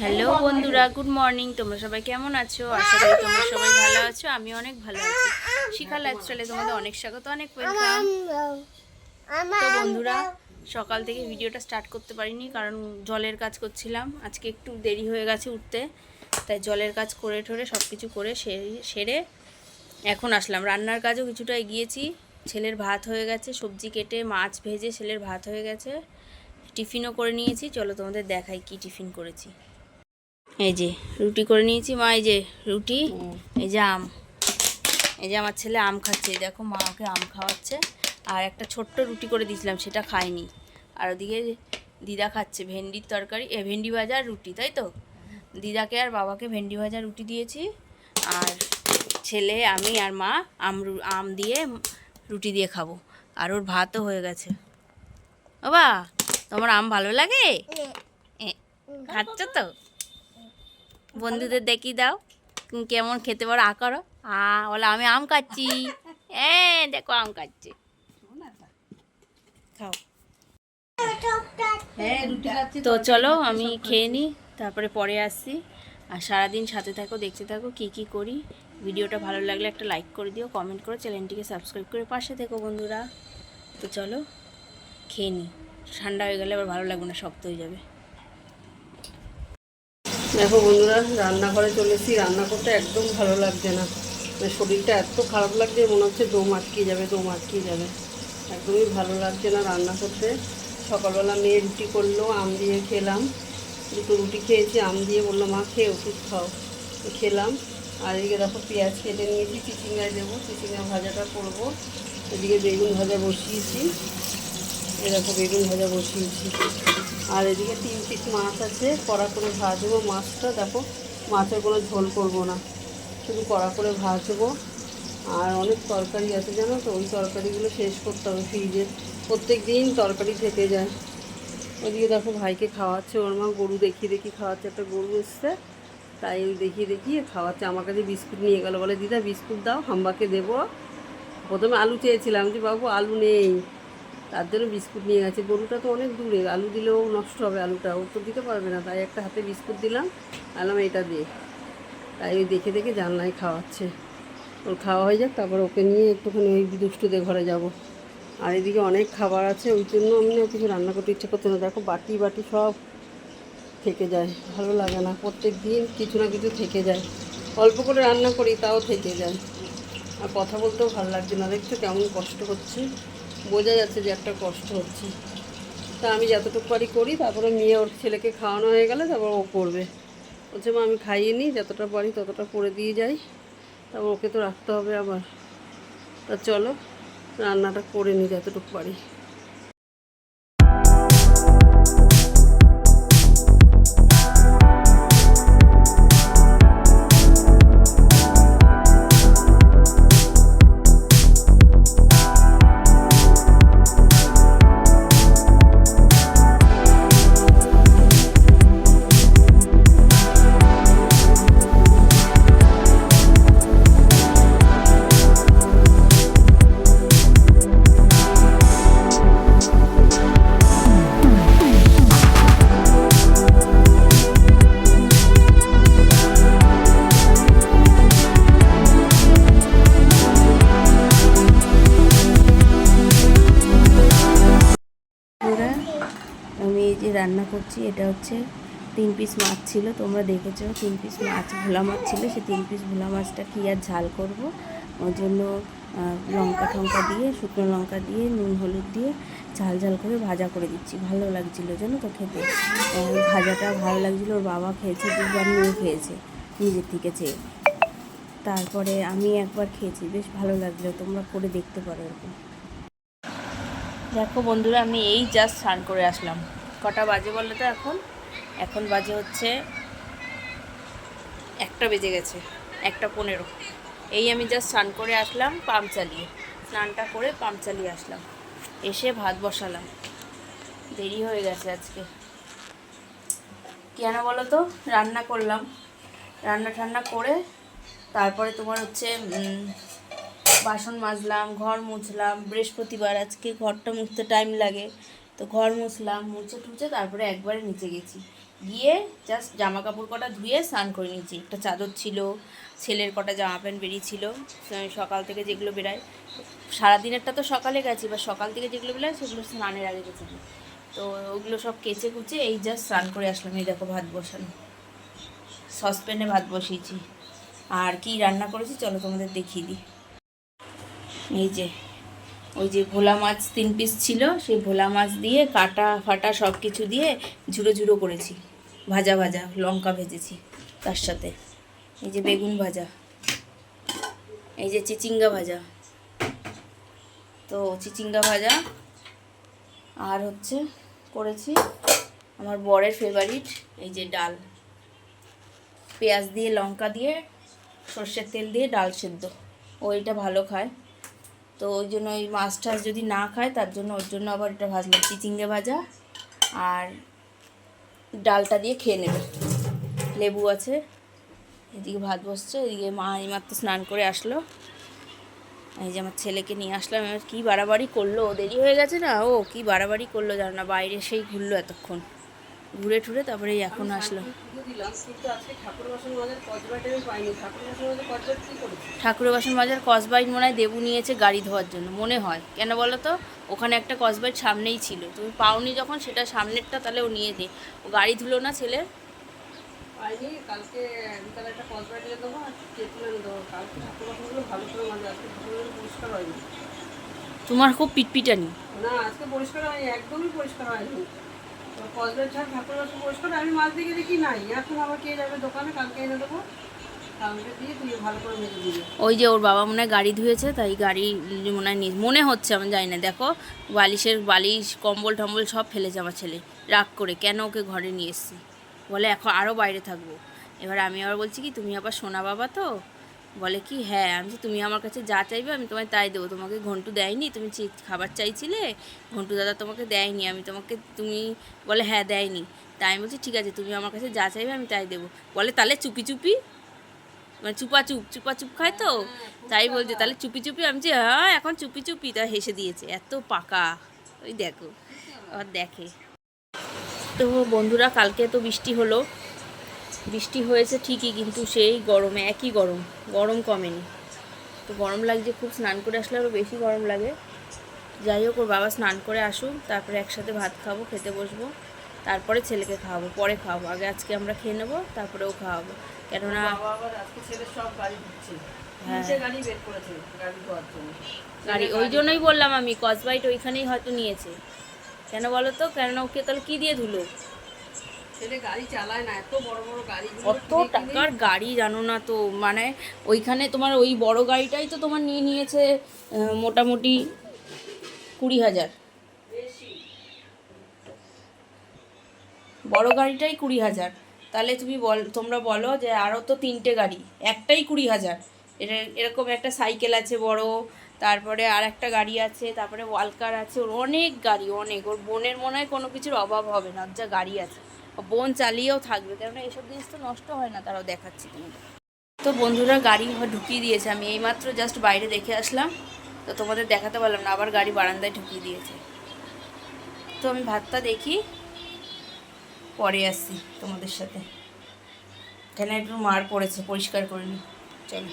Hello বন্ধুরা good morning তোমরা সবাই কেমন আছো? আশা করি তোমরা সবাই ভালো আছো আমি অনেক ভালো আছি। শিখা লাইফস্টাইলে তোমাদের অনেক স্বাগত অনেক ওয়েলকাম তো বন্ধুরা সকাল থেকে ভিডিওটা স্টার্ট করতে পারিনি কারণ জলের কাজ করছিলাম। আজকে একটু দেরি হয়ে গেছে উঠতে তাই জলের কাজ করে ঠরে সব কিছু করে সেরে এখন আসলাম। রান্নার কাজও কিছুটা এগিয়েছি। ছেলের ভাত হয়ে গেছে সবজি কেটে মাছ ভেজে ছেলের ভাত হয়ে গেছে। টিফিনও করে নিয়েছি। চলো তোমাদের দেখাই কি টিফিন করেছি। এই যে রুটি করে নিয়েছি। মা এই যে রুটি এই যে আম। এই যে আমার ছেলে আম খাচ্ছে। দেখো মা ওকে আম খাওয়াচ্ছে। আর একটা ছোট্ট রুটি করে দিয়েছিলাম সেটা খায়নি। আর ওদিকে দিদা খাচ্ছে ভেন্ডির তরকারি এ ভেন্ডি ভাজা রুটি তাই তো? দিদাকে আর বাবাকে ভেন্ডি ভাজা রুটি দিয়েছি। আর ছেলে আমি আর মা আম আম দিয়ে রুটি দিয়ে খাব। আর ওর ভাতও হয়ে গেছে। বাবা তোমার আম ভালো লাগে? খাচ্ছ তো? বন্ধুদের দেখি দাও তুমি কেমন খেতে পারো আ করো। আ বলে আমি আম খাচ্ছি। এ দেখো আম খাচ্ছি। খাও। হ্যাঁ তো চলো আমি খেয়ে নিই তারপরে পরে আসছি। আর সারাদিন সাথে থাকো দেখতে থাকো কি কি করি। ভিডিওটা ভালো লাগলে একটা লাইক করে দিও কমেন্ট করে চ্যানেলটিকে সাবস্ক্রাইব করে পাশে থেকো বন্ধুরা। তো চলো খেয়ে নিই। ঠান্ডা হয়ে গেলে আবার ভালো লাগবে না, শক্ত হয়ে যাবে। দেখো বন্ধুরা, রান্নাঘরে চলে এসেছি। রান্না করতে একদম ভালো লাগছে না। মানে শরীরটা এত খারাপ লাগছে, মনে হচ্ছে দম আটকে যাবে, দম আটকে যাবে। একদমই ভালো লাগছে না রান্না করতে। সকালবেলা মেয়ে রুটি করল, আম দিয়ে খেলাম। দুটো রুটি খেয়েছি, আম দিয়ে বলল, মা, খেয়ে ওষুধ খাও। খেলাম। আর এদিকে দেখো পেঁয়াজ কেটে নিয়েছি চিচিঙ্গায় দেবো চিচিঙ্গা ভাজাটা করব। এদিকে বেগুন ভাজা বসিয়েছি। দেখো বেগুন ভাজা বসিয়েছি। আর এদিকে তিন পিস মাছ আছে, কড়া করে ভাজবো মাছটা, দেখো মাছের কোনো ঝোল করব না। শুধু কড়া করে ভাজবো। আর অনেক তরকারি আছে জানো তো, ওই তরকারিগুলো শেষ করতে হবে ফ্রিজে। প্রত্যেক দিন তরকারি থেকে যায়। ওদিকে দেখো ভাইকে খাওয়াচ্ছে, ওর মা গরু দেখিয়ে দেখি খাওয়াচ্ছে, একটা গরু এসছে। তাই দেখিয়ে দেখিয়ে খাওয়াচ্ছে। আমার কাছে বিস্কুট নিয়ে গেল বলে, দিদা, বিস্কুট দাও, হাম্বাকে দেবো। প্রথমে আলু চেয়েছিলাম যে, বাবু, আলু নেই। তার জন্য বিস্কুট নিয়ে গেছে। গরুটা তো অনেক দূরে, আলু দিলেও নষ্ট হবে আলুটা, ও তো দিতে পারবে না। তাই একটা হাতে বিস্কুট দিলাম আলাম এটা দে তাই ওই দেখে দেখে জানলায় খাওয়াচ্ছে। ওর খাওয়া হয়ে যাক, তারপর ওকে নিয়ে একটুখানি ওই দুষ্টুদের ঘরে যাব। আর এদিকে অনেক খাবার আছে, ওই জন্য আমি না কিছু রান্না করতে ইচ্ছে করতে না। দেখো বাটি বাটি সব থেকে যায়, ভালো লাগে না। প্রত্যেক দিন কিছু না কিছু থেকে যায়। অল্প করে রান্না করি, তাও থেকে যায়। আর কথা বলতেও ভালো লাগছে না। দেখছ কেমন কষ্ট হচ্ছে। বোঝা যাচ্ছে যে একটা কষ্ট হচ্ছে। তা আমি যতটুকু পারি করি, তারপরে মেয়ে ওর ছেলেকে খাওয়ানো হয়ে গেলে তারপর ও করবে। বলছে, মা, আমি খাইয়ে নিই, যতটা পারি ততটা করে দিয়ে যাই। তারপর ওকে তো রাখতে হবে আবার। তা চলো, রান্নাটা করে নিই যতটুকু পারি। রান্না করছি, এটা হচ্ছে তিন পিস মাছ ছিল, তোমরা দেখেছ তিন পিস মাছ, ভোলা মাছ ছিল, সে তিন পিস ভোলা মাছটা কি আর ঝাল করব? ওর জন্য লঙ্কা টঙ্কা দিয়ে, শুকনো লঙ্কা দিয়ে, নুন হলুদ দিয়ে ঝাল ঝাল করে ভাজা করে দিচ্ছি। ভালো লাগছিল জানো তো খেতে। ভাজাটা ভালো লাগছিল, ওর বাবা খেয়েছে দুবার নিয়ে খেয়েছে নিজের থেকে চেয়ে। তারপরে আমি একবার খেয়েছি, বেশ ভালো লাগল, তোমরা করে দেখতে পারো এরকম। দেখো বন্ধুরা, আমি এই জাস্ট স্নান করে আসলাম। কটা বাজে বলো তো এখন? এখন বাজে হচ্ছে একটা বেজে গেছে, একটা পনেরো। এই আমি জাস্ট স্নান করে আসলাম পাম্প চালিয়ে। স্নানটা করে পাম্প চালিয়ে আসলাম। এসে ভাত বসালাম। দেরি হয়ে গেছে আজকে। কেন বলো তো? রান্না করলাম। রান্না টান্না করে তারপরে তোমার হচ্ছে বাসন মাজলাম, ঘর মুছলাম। বৃহস্পতিবার, আজকে ঘরটা মুছতে টাইম লাগে। তো ঘর মুছলাম, মুছে টুছে তারপরে একবারে নিচে গেছি। গিয়ে জাস্ট জামা কাপড় কটা ধুয়ে স্নান করে নিয়েছি। একটা চাদর ছিল, ছেলের কটা জামা প্যান্ট বেরিয়েছিল সকাল থেকে যেগুলো বেরায়। সারাদিনেরটা তো সকালে গেছি বা সকাল থেকে যেগুলো বেরোয় সেগুলো স্নানের আগে গেছি। তো ওগুলো সব কেচে কুচে এই জাস্ট স্নান করে আসলাম, এই দেখো ভাত বসানো। সসপ্যানে ভাত বসিয়েছি। আর কি রান্না করেছি চলো তোমাদের দেখিয়ে দিই। এই যে ওই যে ভোলা মাছ তিন পিস ছিল, সেই ভোলা মাছ দিয়ে কাটা, ফাটা সব কিছু দিয়ে ঝুড়ো ঝুড়ো করেছি। ভাজা ভাজা, লঙ্কা ভেজেছি তার সাথে। এই যে বেগুন ভাজা, এই যে চিচিঙ্গা ভাজা। তো চিচিঙ্গা ভাজা, আর হচ্ছে করেছি আমার বরের ফেভারিট এই যে ডাল। পেঁয়াজ দিয়ে, লঙ্কা দিয়ে, সর্ষের তেল দিয়ে ডাল সেদ্ধ। ও এটা ভালো খায়। তো ওই জন্য ওই মাছ টাছ যদি না খায়, তার জন্য ওর জন্য আবার এটা ভাজলাম, চিচিঙ্গে ভাজা আর ডালটা দিয়ে খেয়ে নেবে। লেবু আছে, এদিকে ভাত বসছে, এদিকে মা এইমাত্র স্নান করে আসলো। এই যে আমার ছেলেকে নিয়ে আসলাম, এবার কী বাড়াবাড়ি করল দেরি হয়ে গেছে না? ও কী বাড়াবাড়ি করল জানো না, বাইরে সেই ঘুরলো এতক্ষণ। ঘুরে টুরে তারপরে এই এখন আসলো। বাসন মাজার মাজার ঠাকুরের বাসন বাজার কসবাইট মনে হয় দেবু নিয়েছে গাড়ি ধোয়ার জন্য মনে হয়। কেন বলো তো? ওখানে একটা কসবাইট সামনেই ছিল। তুমি পাওনি যখন সেটা সামনেরটা তাহলে ও নিয়ে দে। ও গাড়ি ধুলো না ছেলের? কালকে একটা কচবাট এনে দেবো আর তেঁতুল এনে দেবো। কালকে ঠাকুর বাসনগুলো ভালো করে মাজা আজকে পরিষ্কার হয়নি। তোমার খুব পিটপিটানি। না আজকে পরিষ্কার হয়নি একদমই পরিষ্কার হয়নি। কচবাট ছাড় ঠাকুর আমি মাছ দিকে দেখি নাই। এখন আবার কে যাবে দোকানে, কালকে এনে দেবো। ওই যে ওর বাবা মনে গাড়ি ধুয়েছে, তাই গাড়ি মনে হয় মনে হচ্ছে, আমি জানি না। দেখো, বালিশের বালিশ, কম্বল টম্বল সব ফেলেছে আমার ছেলে। রাগ করে কেন ওকে ঘরে নিয়ে এসছি? বলে এখন আরও বাইরে থাকব। এবার আমি আবার বলছি কি, তুমি আবার সোনা বাবা তো? বলে কি হ্যাঁ আমি তুমি আমার কাছে যা চাইবে আমি তোমায় তাই দেবো। তোমাকে ঘন্টু দেয়নি তুমি খাবার চাইছিলে? ঘন্টু দাদা তোমাকে দেয়নি আমি তোমাকে তুমি বলে হ্যাঁ দেয়নি। তাই আমি বলছি ঠিক আছে তুমি আমার কাছে যা চাইবে আমি তাই দেবো। বলে তাহলে চুপি চুপি? মানে চুপা চুপাচুপ চুপাচুপ খায় তো? তাই বলছে তাহলে চুপি চুপি? আমি যে হ্যাঁ এখন চুপি চুপি। তা হেসে দিয়েছে এত পাকা। ওই দেখো আবার দেখে। তো বন্ধুরা কালকে তো বৃষ্টি হলো। বৃষ্টি হয়েছে ঠিকই কিন্তু সেই গরমে একই গরম গরম কমেনি। তো গরম লাগছে খুব স্নান করে আসলে আরও বেশি গরম লাগে। যাই হোক ওর বাবা স্নান করে আসুক তারপরে একসাথে ভাত খাব খেতে বসবো। তারপরে ছেলেকে খাওয়াবো পরে খাওয়াবো। আগে আজকে আমরা খেয়ে নেব তারপরেও খাওয়াবো। কেননা গাড়ি হ্যাঁ। গাড়ি ওই জন্যই বললাম আমি কসবাইট ওইখানেই হয়তো নিয়েছে। কেন বলো তো? কেননা ওকে তাহলে কী দিয়ে ধুলো? ছেলে গাড়ি চালায় না এত বড় বড় গাড়ি কত টাকার গাড়ি জানো না তো মানে ওইখানে তোমার ওই বড় গাড়িটাই তো তোমার নিয়ে নিয়েছে মোটামুটি কুড়ি হাজার। বড় গাড়িটাই কুড়ি হাজার। তাহলে তুমি বল তোমরা বলো যে আরও তো তিনটে গাড়ি একটাই কুড়ি হাজার। এটা এরকম একটা সাইকেল আছে বড় তারপরে আর একটা গাড়ি আছে তারপরে ওয়ালকার আছে ওর অনেক গাড়ি অনেক। ওর বোনের মনে হয় কোনো কিছুর অভাব হবে না যা গাড়ি আছে। বোন চালিয়েও থাকবে, কেননা এসব জিনিস তো নষ্ট হয় না, তারাও দেখাচ্ছি তোমাদের। তো বন্ধুরা গাড়ি ঢুকিয়ে দিয়েছে, আমি এইমাত্র জাস্ট বাইরে দেখে আসলাম, তো তোমাদের দেখাতে পারলাম না, আবার গাড়ি বারান্দায় ঢুকিয়ে দিয়েছে। তো আমি ভাতটা দেখি, পরে আসছি তোমাদের সাথে। এখানে একটু মার পড়েছে, পরিষ্কার করে নি, চলো।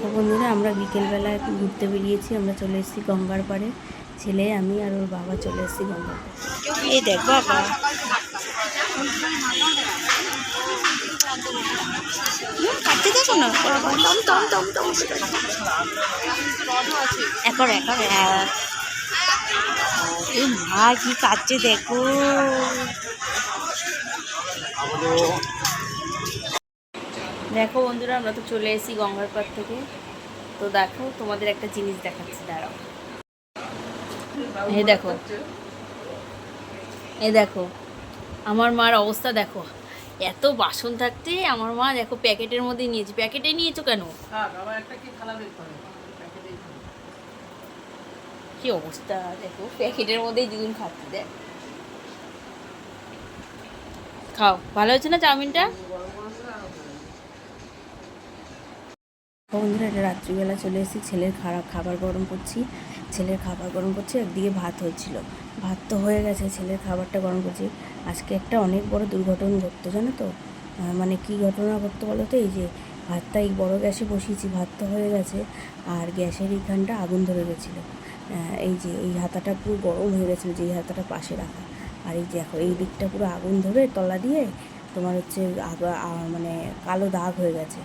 তো বন্ধুরা, আমরা বিকেলবেলা ঘুরতে বেরিয়েছি, আমরা চলে এসেছি গঙ্গার পাড়ে। ছেলে, আমি আর ওর বাবা চলে এসেছি গঙ্গার পাড়ে। দেখ বাবা। দেখো না কি কাটছে দেখো। দেখো বন্ধুরা আমরা তো চলে এসেছি গঙ্গার পাড় থেকে। তো দেখো তোমাদের একটা জিনিস দেখাচ্ছি দাঁড়াও। এই দেখো। এ দেখো আমার মার অবস্থা দেখো। এত বাসন থাকতে আমার মা দেখো প্যাকেটের মধ্যে নিয়েছে। প্যাকেটে নিয়েছো কেন? কি অবস্থা দেখো প্যাকেটের মধ্যেই দ্বিগুণ খাচ্ছি দেখ। খাও ভালো হয়েছে না চাউমিনটা? বন্ধুরা, এটা রাত্রিবেলা চলে এসেছি, ছেলের খারাপ খাবার গরম করছি। ছেলের খাবার গরম করছি, একদিকে ভাত হচ্ছিল। ভাত তো হয়ে গেছে, ছেলের খাবারটা গরম করছি। আজকে একটা অনেক বড় দুর্ঘটনা ঘটতো, জানো তো? মানে কি ঘটনা ঘটতো বলো তো? এই যে ভাতটা এই বড় গ্যাসে বসিয়েছি, ভাত তো হয়ে গেছে, আর গ্যাসের এইখানটা আগুন ধরে গেছিল। এই যে এই হাতাটা পুরো গরম হয়ে গেছিল যে এই হাতাটা পাশে রাখা। আর এই দেখো, এই দিকটা পুরো আগুন ধরে তলা দিয়ে তোমার হচ্ছে মানে কালো দাগ হয়ে গেছে।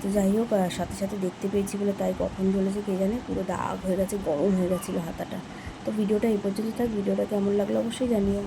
তো যাই হোক সাথে সাথে দেখতে পেয়েছি বলে তাই কখন জ্বলেছে কে জানে, পুরো দাগ হয়ে গেছে, গরম হয়ে গেছিল হাতাটা। তো ভিডিওটা এই পর্যন্ত থাক, ভিডিওটা কেমন লাগল অবশ্যই জানিও।